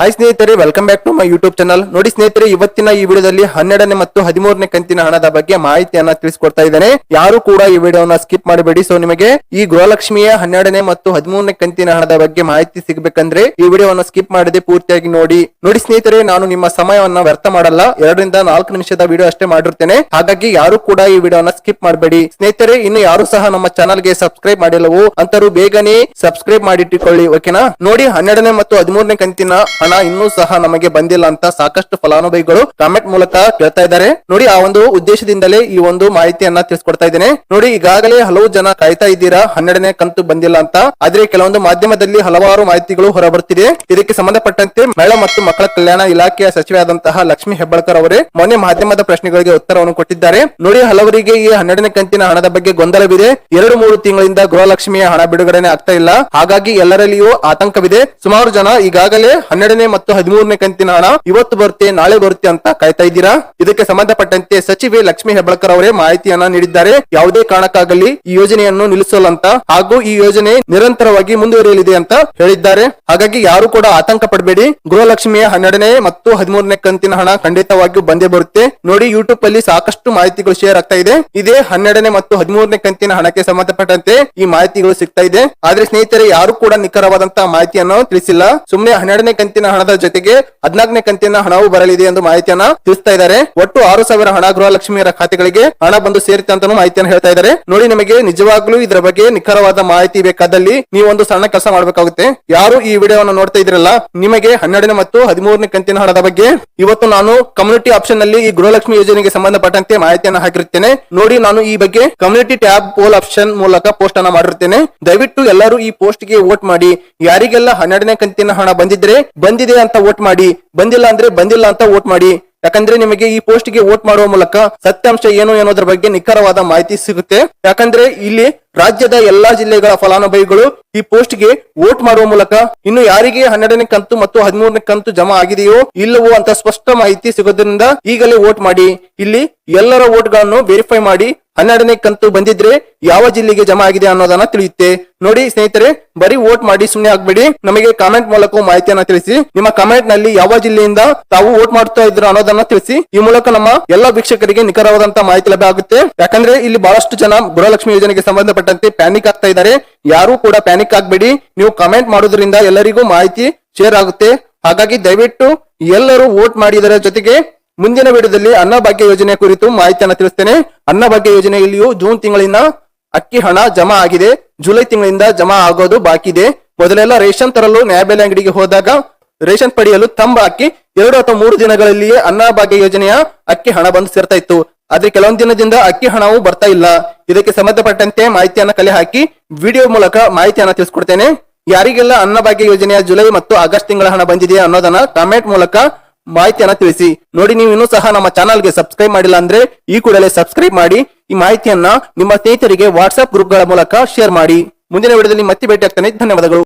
Hi ಸ್ನೇಹಿತರೆ welcome back to my YouTube channel ನೋಡಿ ಸ್ನೇಹಿತರೆ, ಇವತ್ತಿನ ಈ ವಿಡಿಯೋದಲ್ಲಿ ಹನ್ನೆರಡನೇ ಮತ್ತು ಹದಿಮೂರನೇ ಕಂತಿನ ಹಣದ ಬಗ್ಗೆ ಮಾಹಿತಿಯನ್ನ ತಿಳಿಸ್ಕೊಡ್ತಾ ಇದ್ದೇನೆ. ಯಾರು ಕೂಡ ಈ ವಿಡಿಯೋನ ಸ್ಕಿಪ್ ಮಾಡಬೇಡಿ. ಸೊ ನಿಮಗೆ ಈ ಗೃಹಲಕ್ಷ್ಮಿಯ ಹನ್ನೆರಡನೇ ಮತ್ತು ಹದಿಮೂರನೇ ಕಂತಿನ ಹಣದ ಬಗ್ಗೆ ಮಾಹಿತಿ ಸಿಗಬೇಕಂದ್ರೆ ಈ ವಿಡಿಯೋವನ್ನು ಸ್ಕಿಪ್ ಮಾಡದೆ ಪೂರ್ತಿಯಾಗಿ ನೋಡಿ. ನೋಡಿ ಸ್ನೇಹಿತರೆ, ನಾನು ನಿಮ್ಮ ಸಮಯವನ್ನ ವ್ಯರ್ಥ ಮಾಡಲ್ಲ. ಎರಡರಿಂದ ನಾಲ್ಕು ನಿಮಿಷದ ವಿಡಿಯೋ ಅಷ್ಟೇ ಮಾಡಿರ್ತೇನೆ. ಹಾಗಾಗಿ ಯಾರು ಕೂಡ ಈ ವಿಡಿಯೋನ ಸ್ಕಿಪ್ ಮಾಡಬೇಡಿ. ಸ್ನೇಹಿತರೆ, ಇನ್ನು ಯಾರು ಸಹ ನಮ್ಮ ಚಾನಲ್ಗೆ ಸಬ್ಸ್ಕ್ರೈಬ್ ಮಾಡಿಲ್ಲವೋ, ಅಂತರೂ ಬೇಗನೆ ಸಬ್ಸ್ಕ್ರೈಬ್ ಮಾಡಿಟ್ಟುಕೊಳ್ಳಿ ಓಕೆನಾ ನೋಡಿ, ಹನ್ನೆರಡನೇ ಮತ್ತು ಹದಿಮೂರನೇ ಕಂತಿನ ಹಣ ಇನ್ನೂ ಸಹ ನಮಗೆ ಬಂದಿಲ್ಲ ಅಂತ ಸಾಕಷ್ಟು ಫಲಾನುಭವಿಗಳು ಕಾಮೆಂಟ್ ಮೂಲಕ ಕೇಳ್ತಾ ಇದ್ದಾರೆ. ನೋಡಿ, ಆ ಒಂದು ಉದ್ದೇಶದಿಂದಲೇ ಈ ಒಂದು ಮಾಹಿತಿಯನ್ನ ತಿಳಿಸ್ಕೊಡ್ತಾ ಇದ್ದೇನೆ. ನೋಡಿ, ಈಗಾಗಲೇ ಹಲವು ಜನ ಕಾಯ್ತಾ ಇದ್ದೀರಾ, ಹನ್ನೆರಡನೇ ಕಂತು ಬಂದಿಲ್ಲ ಅಂತ. ಆದ್ರೆ ಕೆಲವೊಂದು ಮಾಧ್ಯಮದಲ್ಲಿ ಹಲವಾರು ಮಾಹಿತಿಗಳು ಹೊರಬರ್ತಿದೆ ಇದಕ್ಕೆ ಸಂಬಂಧಪಟ್ಟಂತೆ ಮಹಿಳಾ ಮತ್ತು ಮಕ್ಕಳ ಕಲ್ಯಾಣ ಇಲಾಖೆಯ ಸಚಿವೆಯಾದಂತಹ ಲಕ್ಷ್ಮಿ ಹೆಬ್ಬಾಳ್ಕರ್ ಅವರೇ ಮೊನ್ನೆ ಮಾಧ್ಯಮದ ಪ್ರಶ್ನೆಗಳಿಗೆ ಉತ್ತರವನ್ನು ಕೊಟ್ಟಿದ್ದಾರೆ. ನೋಡಿ, ಹಲವರಿಗೆ ಈ ಹನ್ನೆರಡನೇ ಕಂತಿನ ಹಣದ ಬಗ್ಗೆ ಗೊಂದಲವಿದೆ. ಎರಡು ಮೂರು ತಿಂಗಳಿಂದ ಗೃಹಲಕ್ಷ್ಮಿಯ ಹಣ ಬಿಡುಗಡೆ ಆಗ್ತಾ ಇಲ್ಲ. ಹಾಗಾಗಿ ಎಲ್ಲರಲ್ಲಿಯೂ ಆತಂಕವಿದೆ. ಸುಮಾರು ಜನ ಈಗಾಗಲೇ ಹನ್ನೆರಡನೇ ಮತ್ತು ಹದಿಮೂರನೇ ಕಂತಿನ ಹಣ ಇವತ್ತು ಬರುತ್ತೆ, ನಾಳೆ ಬರುತ್ತೆ ಅಂತ ಕಾಯ್ತಾ ಇದ್ದೀರಾ? ಇದಕ್ಕೆ ಸಂಬಂಧಪಟ್ಟಂತೆ ಸಚಿವೆ ಲಕ್ಷ್ಮಿ ಹೆಬ್ಬಳಕರ್ ಅವರೇ ಮಾಹಿತಿಯನ್ನ ನೀಡಿದ್ದಾರೆ. ಯಾವುದೇ ಕಾರಣಕ್ಕಾಗಲಿ ಈ ಯೋಜನೆಯನ್ನು ನಿಲ್ಲಿಸಲಂತ ಹಾಗೂ ಈ ಯೋಜನೆ ನಿರಂತರವಾಗಿ ಮುಂದುವರಿಯಲಿದೆ ಅಂತ ಹೇಳಿದ್ದಾರೆ. ಹಾಗಾಗಿ ಯಾರು ಕೂಡ ಆತಂಕ ಪಡಬೇಡಿ. ಗೃಹಲಕ್ಷ್ಮಿಯ ಹನ್ನೆರಡನೇ ಮತ್ತು ಹದಿಮೂರನೇ ಕಂತಿನ ಹಣ ಖಂಡಿತವಾಗಿಯೂ ಬಂದೇ ಬರುತ್ತೆ. ನೋಡಿ ಯೂಟ್ಯೂಬ್ ಅಲ್ಲಿ ಸಾಕಷ್ಟು ಮಾಹಿತಿಗಳು ಶೇರ್ ಆಗ್ತಾ ಇದೆ. ಇದೇ ಹನ್ನೆರಡನೇ ಮತ್ತು ಹದಿಮೂರನೇ ಕಂತಿನ ಹಣಕ್ಕೆ ಸಂಬಂಧಪಟ್ಟಂತೆ ಈ ಮಾಹಿತಿಗಳು ಸಿಗ್ತಾ ಇದೆ. ಆದ್ರೆ ಸ್ನೇಹಿತರೆ, ಯಾರು ಕೂಡ ನಿಖರವಾದಂತಹ ಮಾಹಿತಿಯನ್ನು ತಿಳಿಸಿಲ್ಲ. ಸುಮ್ಮನೆ ಹನ್ನೆರಡನೇ ಕಂತಿನ ಹಣದ ಜೊತೆಗೆ ಹದಿನಾಲ್ಕನೇ ಕಂತಿನ ಹಣವು ಬರಲಿದೆ ಎಂದು ಮಾಹಿತಿಯನ್ನ ತಿಳಿಸ್ತಾ ಇದ್ದಾರೆ. ಒಟ್ಟು ಆರು ಸಾವಿರ ಹಣ ಗೃಹಲಕ್ಷ್ಮಿಯರ ಖಾತೆಗಳಿಗೆ ಹಣ ಬಂದು ಸೇರಿತೆ ಅಂತಾನು ಮಾಹಿತಿಯನ್ನು ಹೇಳ್ತಾ ಇದ್ದಾರೆ. ನೋಡಿ ನಿಮಗೆ ನಿಜವಾಗ್ಲೂ ಇದರ ಬಗ್ಗೆ ನಿಖರವಾದ ಮಾಹಿತಿ ಬೇಕಾದಲ್ಲಿ ನೀವು ಸಣ್ಣ ಕೆಲಸ ಮಾಡಬೇಕಾಗುತ್ತೆ. ಯಾರು ಈ ವಿಡಿಯೋವನ್ನು ನೋಡ್ತಾ ಇದ್ರಲ್ಲ ನಿಮಗೆ ಹನ್ನೆರಡನೇ ಮತ್ತು ಹದಿಮೂರನೇ ಕಂತಿನ ಹಣದ ಬಗ್ಗೆ ಇವತ್ತು ನಾನು ಕಮ್ಯುನಿಟಿ ಆಪ್ಷನ್ನಲ್ಲಿ ಈ ಗೃಹಲಕ್ಷ್ಮಿ ಯೋಜನೆಗೆ ಸಂಬಂಧಪಟ್ಟಂತೆ ಮಾಹಿತಿಯನ್ನು ಹಾಕಿರುತ್ತೇನೆ. ನೋಡಿ ನಾನು ಈ ಬಗ್ಗೆ ಕಮ್ಯುನಿಟಿ ಟ್ಯಾಬ್ ಪೋಲ್ ಆಪ್ಷನ್ ಮೂಲಕ ಪೋಸ್ಟ್ ಅನ್ನ ಮಾಡಿರುತ್ತೇನೆ. ದಯವಿಟ್ಟು ಎಲ್ಲರೂ ಈ ಪೋಸ್ಟ್ಗೆ ವೋಟ್ ಮಾಡಿ. ಯಾರಿಗೆಲ್ಲ ಹನ್ನೆರಡನೇ ಕಂತಿನ ಹಣ ಬಂದಿದ್ರೆ ಬಂದಿದೆ ಅಂತ ವೋಟ್ ಮಾಡಿ, ಬಂದಿಲ್ಲ ಅಂದ್ರೆ ಬಂದಿಲ್ಲ ಅಂತ ವೋಟ್ ಮಾಡಿ, ಯಾಕಂದ್ರೆ ನಿಮಗೆ ಈ ಪೋಸ್ಟ್ಗೆ ವೋಟ್ ಮಾಡುವ ಮೂಲಕ ಸತ್ಯಾಂಶ ಏನು ಅನ್ನೋದ್ರ ಬಗ್ಗೆ ನಿಖರವಾದ ಮಾಹಿತಿ ಸಿಗುತ್ತೆ. ಯಾಕಂದ್ರೆ ಇಲ್ಲಿ ರಾಜ್ಯದ ಎಲ್ಲಾ ಜಿಲ್ಲೆಗಳ ಫಲಾನುಭವಿಗಳು ಈ ಪೋಸ್ಟ್ಗೆ ವೋಟ್ ಮಾಡುವ ಮೂಲಕ ಇನ್ನು ಯಾರಿಗೆ ಹನ್ನೆರಡನೇ ಕಂತು ಮತ್ತು ಹದಿಮೂರನೇ ಕಂತು ಜಮಾ ಆಗಿದೆಯೋ ಇಲ್ಲವೋ ಅಂತ ಸ್ಪಷ್ಟ ಮಾಹಿತಿ ಸಿಗೋದ್ರಿಂದ ಈಗಲೇ ವೋಟ್ ಮಾಡಿ, ಇಲ್ಲಿ ಎಲ್ಲರ ವೋಟ್ಗಳನ್ನು ವೆರಿಫೈ ಮಾಡಿ ಹನ್ನೆರಡನೇ ಕಂತು ಬಂದಿದ್ರೆ ಯಾವ ಜಿಲ್ಲೆಗೆ ಜಮಾ ಆಗಿದೆ ಅನ್ನೋದನ್ನ ತಿಳಿಯುತ್ತೆ. ನೋಡಿ ಸ್ನೇಹಿತರೆ, ಬರೀ ವೋಟ್ ಮಾಡಿ ಸುಮ್ಮನೆ ಆಗ್ಬೇಡಿ. ನಮಗೆ ಕಾಮೆಂಟ್ ಮೂಲಕ ಮಾಹಿತಿಯನ್ನ ತಿಳಿಸಿ. ನಿಮ್ಮ ಕಾಮೆಂಟ್ನಲ್ಲಿ ಯಾವ ಜಿಲ್ಲೆಯಿಂದ ತಾವು ವೋಟ್ ಮಾಡ್ತಾ ಇದ್ರು ಅನ್ನೋದನ್ನ ತಿಳಿಸಿ. ಈ ಮೂಲಕ ನಮ್ಮ ಎಲ್ಲಾ ವೀಕ್ಷಕರಿಗೆ ನಿಖರವಾದಂತ ಮಾಹಿತಿ ಲಭ್ಯ ಆಗುತ್ತೆ. ಯಾಕಂದ್ರೆ ಇಲ್ಲಿ ಬಹಳಷ್ಟು ಜನ ಗೃಹಲಕ್ಷ್ಮಿ ಯೋಜನೆಗೆ ಸಂಬಂಧಪಟ್ಟಂತೆ ಪ್ಯಾನಿಕ್ ಆಗ್ತಾ ಇದ್ದಾರೆ. ಯಾರು ಕೂಡ ಪ್ಯಾನಿಕ್ ಆಗ್ಬೇಡಿ. ನೀವು ಕಾಮೆಂಟ್ ಮಾಡೋದ್ರಿಂದ ಎಲ್ಲರಿಗೂ ಮಾಹಿತಿ ಶೇರ್ ಆಗುತ್ತೆ. ಹಾಗಾಗಿ ದಯವಿಟ್ಟು ಎಲ್ಲರೂ ವೋಟ್ ಮಾಡಿದರ ಜೊತೆಗೆ ಮುಂದಿನ ವಿಡಿಯೋದಲ್ಲಿ ಅನ್ನಭಾಗ್ಯ ಯೋಜನೆ ಕುರಿತು ಮಾಹಿತಿಯನ್ನು ತಿಳಿಸ್ತೇನೆ. ಅನ್ನಭಾಗ್ಯ ಯೋಜನೆಯಲ್ಲಿಯೂ ಜೂನ್ ತಿಂಗಳಿನ ಅಕ್ಕಿ ಹಣ ಜಮಾ ಆಗಿದೆ. ಜುಲೈ ತಿಂಗಳಿಂದ ಜಮಾ ಆಗೋದು ಬಾಕಿ ಇದೆ. ಮೊದಲೆಲ್ಲ ರೇಷನ್ ತರಲು ನ್ಯಾಯಬೆಲೆ ಅಂಗಡಿಗೆ ಹೋದಾಗ ರೇಷನ್ ಪಡೆಯಲು ತಂಬ ಅಕ್ಕಿ ಎರಡು ಅಥವಾ ಮೂರು ದಿನಗಳಲ್ಲಿಯೇ ಅನ್ನಭಾಗ್ಯ ಯೋಜನೆಯ ಅಕ್ಕಿ ಹಣ ಬಂದು ಸೇರ್ತಾ ಇತ್ತು. ಆದ್ರೆ ಕೆಲವೊಂದು ದಿನದಿಂದ ಅಕ್ಕಿ ಹಣವು ಬರ್ತಾ ಇಲ್ಲ. ಇದಕ್ಕೆ ಸಂಬಂಧಪಟ್ಟಂತೆ ಮಾಹಿತಿಯನ್ನು ಕಲೆ ಹಾಕಿ ವಿಡಿಯೋ ಮೂಲಕ ಮಾಹಿತಿಯನ್ನು ತಿಳಿಸ್ಕೊಡ್ತೇನೆ. ಯಾರಿಗೆಲ್ಲ ಅನ್ನಭಾಗ್ಯ ಯೋಜನೆಯ ಜುಲೈ ಮತ್ತು ಆಗಸ್ಟ್ ತಿಂಗಳ ಹಣ ಬಂದಿದೆಯಾ ಅನ್ನೋದನ್ನ ಕಾಮೆಂಟ್ ಮೂಲಕ ಮಾಹಿತಿಯನ್ನ ತಿಳಿಸಿ. ನೋಡಿ, ನೀವು ಇನ್ನೂ ಸಹ ನಮ್ಮ ಚಾನಲ್ಗೆ ಸಬ್ಸ್ಕ್ರೈಬ್ ಮಾಡಿಲ್ಲ ಅಂದ್ರೆ ಈ ಕೂಡಲೇ ಸಬ್ಸ್ಕ್ರೈಬ್ ಮಾಡಿ, ಈ ಮಾಹಿತಿಯನ್ನ ನಿಮ್ಮ ಸ್ನೇಹಿತರಿಗೆ ವಾಟ್ಸ್ಆಪ್ ಗ್ರೂಪ್ಗಳ ಮೂಲಕ ಶೇರ್ ಮಾಡಿ. ಮುಂದಿನ ವಿಡಿಯೋದಲ್ಲಿ ಮತ್ತೆ ಭೇಟಿ ಆಗ್ತಾನೆ. ಧನ್ಯವಾದಗಳು.